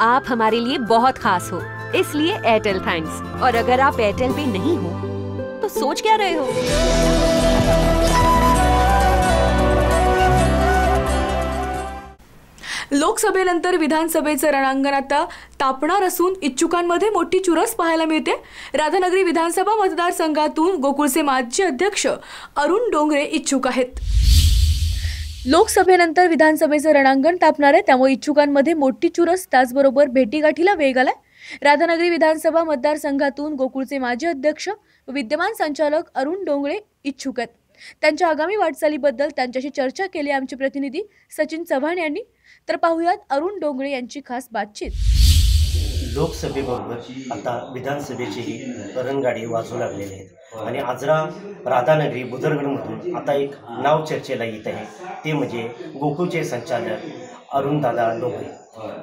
आप हमारे लिए बहुत खास हो। इसलिए एयरटेल थैंक्स और अगर आप एयरटेल पे नहीं हो तो सोच क्या रहे हो? लोकसभेनंतर विधानसभेचं रणांगण आता तापणार असून इच्छुकांमध्ये मोठी चुरस पाहायला मिळते. राधानगरी विधानसभा मतदारसंघातून गोकुळचे माजी अध्यक्ष अरुण डोंगरे इच्छुक आहेत. लोकसभेनंतर विधानसभेचं रणांगण तापणार आहे. त्यामुळे इच्छुकांमध्ये मोठी चुरस. त्याचबरोबर भेटीगाठीला वेग आलाय. राधानगरी विधानसभा मतदारसंघातून गोकुळचे माजी अध्यक्ष विद्यमान संचालक अरुण डोंगळे इच्छुक आहेत. त्यांच्या आगामी वाटचालीबद्दल त्यांच्याशी चर्चा केली आमचे प्रतिनिधी सचिन चव्हाण यांनी. तर पाहुयात अरुण डोंगळे यांची खास बातचीत. लोकसभेबरोबर आता विधानसभेचीही रणगाडी वाजू लागलेली आहे आणि आजरा राधानगरी बुजरगडमधून आता एक नाव चर्चेला येत आहे. ते म्हणजे गोकुळचे संचालक अरुणदादा डोंगरे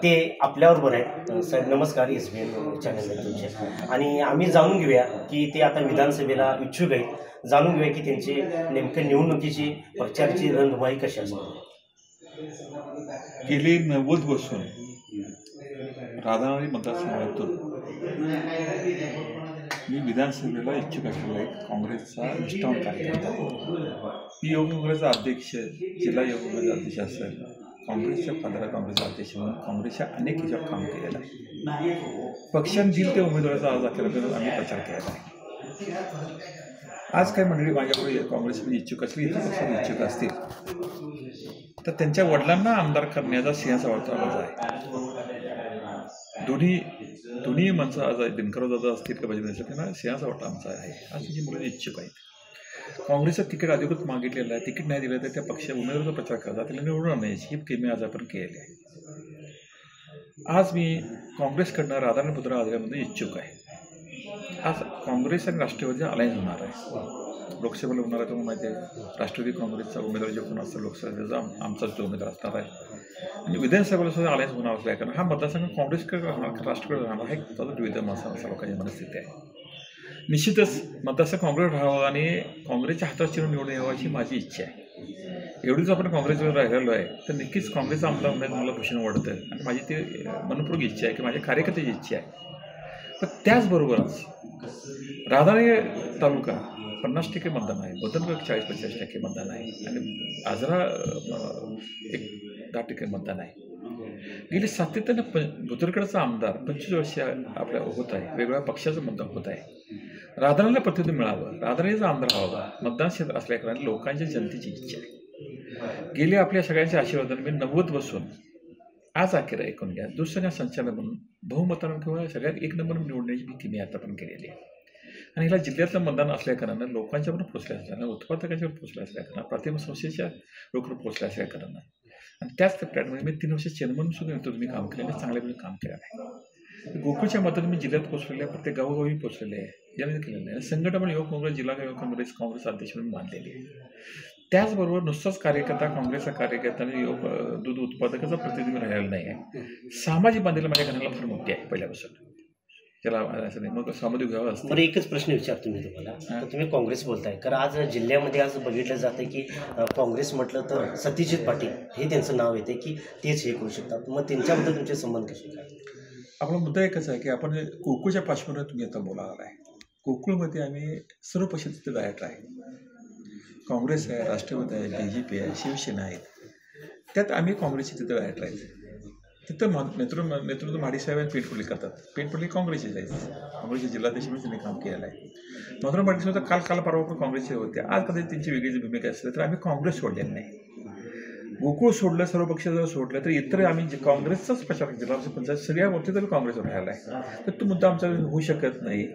ते आपल्याबरोबर आहेत. साहेब नमस्कार एस बी एन चॅनल तुमचे. आणि आम्ही जाणून घेऊया की ते आता विधानसभेला इच्छुक आहेत. जाणून घेऊया की त्यांची नेमकं निवडणुकीची प्रचारची रणधुमाई कशी असते? गेली नव्वद वर्ष राधानगरी मतदारसंघातून मी विधानसभेला इच्छुक असलेला एक काँग्रेसचा निष्ठावंत कार्यकर्ता मी योग काँग्रेसचा अध्यक्ष जिल्हा योग काँग्रेसचा अध्यक्ष असेल. काँग्रेसच्या पंधरा काँग्रेसचा अध्यक्ष म्हणून काँग्रेसच्या अनेक ह्याच्यावर काम केलेलं आहे. पक्षाने दिल त्या उमेदवाराचा आज अखेर आम्ही प्रचार केलेला आहे. आज काय मंडळी माझ्याकडे काँग्रेसमध्ये इच्छुक असली इतर इच्छुक असतील तर त्यांच्या वडिलांना आमदार करण्याचा सिंहाचा माझा आहे. दोन्ही दोन्ही माणसं आज आहे दादा असतील का भजन त्यांना सिंहाचा वाटा आमचा आहे. आज त्यांची मुलं इच्छुक आहेत. काँग्रेसचं तिकीट अधिकृत मागितलेलं आहे. तिकीट नाही दिलं तर त्या पक्ष उमेदवाराचा प्रचार करतात. त्याला निवडून नाही ही केमी आज आपण केलेली आहे. आज मी काँग्रेसकडनं राधानगरी पुत्र आजऱ्यामध्ये इच्छुक आहे. आज काँग्रेस आणि राष्ट्रवादी अलायन्स होणार आहे. लोकसभेला होणार आहे तुम्हाला माहिती आहे. राष्ट्रवादी काँग्रेसचा उमेदवार जे कोण असतं लोकसभेचा आमचाच जो उमेदवार असणार आहे. आणि विधानसभेला सुद्धा अलायन्स होणार असल्या कारण हा मतदारसंघ काँग्रेसकडे राहणार का राष्ट्रकडे राहणार हा एक त्याचा द्विधा असा लोकांची मनस्थिती आहे. निश्चितच मतदारसंघ काँग्रेस राहावं आणि काँग्रेसच्या हातात चिरून निवडून यावं अशी माझी इच्छा आहे. एवढीच आपण काँग्रेसवर राहिलेलो आहे तर नक्कीच काँग्रेसचा आमदार उमेदवार मला भूषण वाढतं आणि माझी ती मनपूर्वक इच्छा आहे की माझ्या कार्यकर्त्याची इच्छा आहे. पण त्याचबरोबरच राधानगरी तालुका पन्नास टक्के मतदान आहे बदनगड चाळीस पंचेचाळीस टक्के मतदान आहे आणि आजरा एक दहा टक्के मतदान आहे. गेले सातत्यानं प बुतरकडचा आमदार पंचवीस वर्ष आपल्या होत आहे वेगवेगळ्या पक्षाचं मतदान होत आहे. राधानगरीला प्रतिनिधी मिळावं राधानगरीचा आमदार व्हावा मतदान क्षेत्र असल्या कारणाने लोकांच्या जनतेची इच्छा आहे. गेली आपल्या सगळ्यांच्या आशीर्वादाने मी नव्वद बसून आज अखेर ऐकून घ्या. दुसऱ्या संचालक म्हणून बहुमतानं किंवा सगळ्यात एक नंबर निवडण्याची भीती मी आतापर्यंत केलेली आहे. आणि ह्याला जिल्ह्यातलं मतदान असल्याकारणानं लोकांच्या लोकांच्यावर पोचल्या असल्यानं उत्पादकाच्यावर पोचल्या असल्या कारणानं संस्थेच्या लोकांवर पोचल्या असल्याकारणं आणि त्याच टप्प्यामध्ये मी तीन वर्ष चेअरमन सुद्धा येतो. तुम्ही काम केलेलं आहे चांगल्यापणे काम केलेलं आहे गोकुळच्या मताने मी जिल्ह्यात पोचलेले आहे प्रत्येक गावोगावी पोचलेले आहे यांनी केलेलं आहे संघटना युवक काँग्रेस जिल्हा युवक काँग्रेस काँग्रेस अध्यक्ष म्हणून मानलेली आहे. त्याचबरोबर नुसताच कार्यकर्ता काँग्रेसचा कार्यकर्ता आणि दूध उत्पादकाचा प्रतिनिधी राहिलेला नाही आहे सामाजिक बांधील माझ्या घराला फार मोठी आहे पहिल्यापासून. त्याला असं नाही मग सामाजिक व्यवहार असते बरं एकच प्रश्न विचारतो मी तुम्हाला. तुम्ही काँग्रेस बोलताय. कारण आज जिल्ह्यामध्ये आज बघितलं जातं की काँग्रेस म्हटलं तर सत्यजित पाटील हे त्यांचं नाव येते की तेच हे करू शकतात. मग त्यांच्याबद्दल तुमचे संबंध कसे काय आपला मुद्दा एकच आहे की आपण कोकुळच्या पार्श्वभूमीवर तुम्ही आता बोलायला आहे कोकुळमध्ये आम्ही सर्व पक्ष तिथे डायरेक्ट आहे काँग्रेस आहे राष्ट्रवादी आहे बी जे पी आहे शिवसेना आहे. त्यात आम्ही काँग्रेसचे तिथं बॅटर आहेत तिथं मा- नेतृत्व नेतृत्व माडीसाहेबांनी पेटपुली करतात. पेटपुली काँग्रेसचे आहेत काँग्रेसचे जिल्हाध्यक्ष म्हणून त्यांनी काम केलेलं आहे. मात्र माडीसाहेब तर काल काल परवा पण काँग्रेसचे होते. आज कधी त्यांची वेगळी भूमिका असली तर आम्ही काँग्रेस सोडलेली नाही. गोकुळ सोडलं सर्व पक्ष जर सोडलं तर इतर आम्ही जे काँग्रेसचाच प्रचार जिल्हा पंचायत सगळ्या गोष्टी तर काँग्रेसवर राहिला आहे. तर तो मुद्दा आमचा होऊ शकत नाही.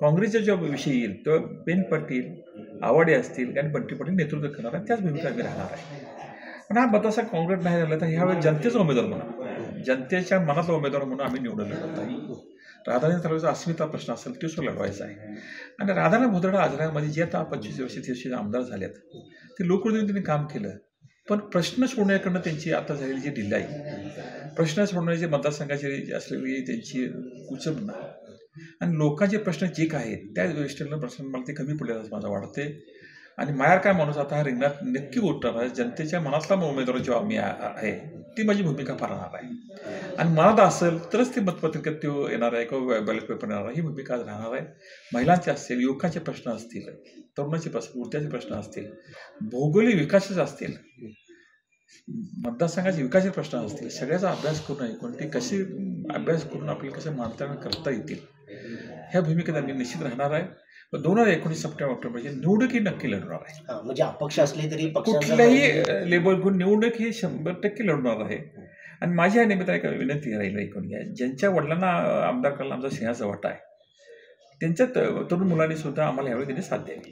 काँग्रेसच्या ज्या विषयी येईल तेव्हा बेन पाटील आवाडे असतील आणि बंटी पाटील नेतृत्व करणार आहे त्याच भूमिका आम्ही राहणार आहे. पण हा मतदासा काँग्रेस नाही झाला तर ह्यावेळी जनतेचा उमेदवार म्हणून जनतेच्या मनातला उमेदवार म्हणून आम्ही निवडून लढत आहे राधानगरी अस्मिता प्रश्न असेल तो सुद्धा लढवायचा आहे. आणि राधाना भोदडा आजरामध्ये जे आता पंचवीस वर्ष तीस आमदार झालेत ते लोकप्रतिनिधी त्यांनी काम केलं. पण प्रश्न सोडण्याकडनं त्यांची आता झालेली जी ढिलाई प्रश्न सोडण्याची मतदारसंघाची असलेली त्यांची उचबना आणि लोकांचे प्रश्न जे काय आहेत त्या दृष्टीनं प्रश्न मला ते कमी पडले असं माझं वाटते आणि मायार काय माणूस आता हा रिंगणात नक्की उठणार आहे जनतेच्या मनातला उमेदवार जो आम्ही आहे ती माझी भूमिका राहणार आहे. आणि मनात असेल तरच ती मतपत्रिकेत तो येणार आहे किंवा बॅलेट पेपर येणार आहे ही भूमिका राहणार आहे. महिलांचे असतील युवकांचे प्रश्न असतील तरुणाचे प्रश्न ऊर्जाचे प्रश्न असतील भौगोलिक विकासाचे असतील मतदारसंघाचे विकासाचे प्रश्न असतील सगळ्याचा अभ्यास करून ऐकून ते कसे अभ्यास करून आपल्याला कसे मांडताना करता येतील ह्या भूमिकेत आम्ही निश्चित राहणार आहे. दोन हजार एकोणीस सप्टेंबर ऑक्टोबरची निवडणूक ही नक्की लढणार आहे. हा, म्हणजे अपक्ष असले तरी कुठल्याही लेबल घेऊन निवडणूक ही शंभर टक्के लढणार आहे. आणि माझी या निमित्ताने एक विनंती राहील ऐकून घ्या. ज्यांच्या वडिलांना आमदार करायला आमचा सिंहाचा वाटा आहे त्यांच्या तरुण मुलांनी सुद्धा आम्हाला यावेळी त्यांनी साथ द्यावी.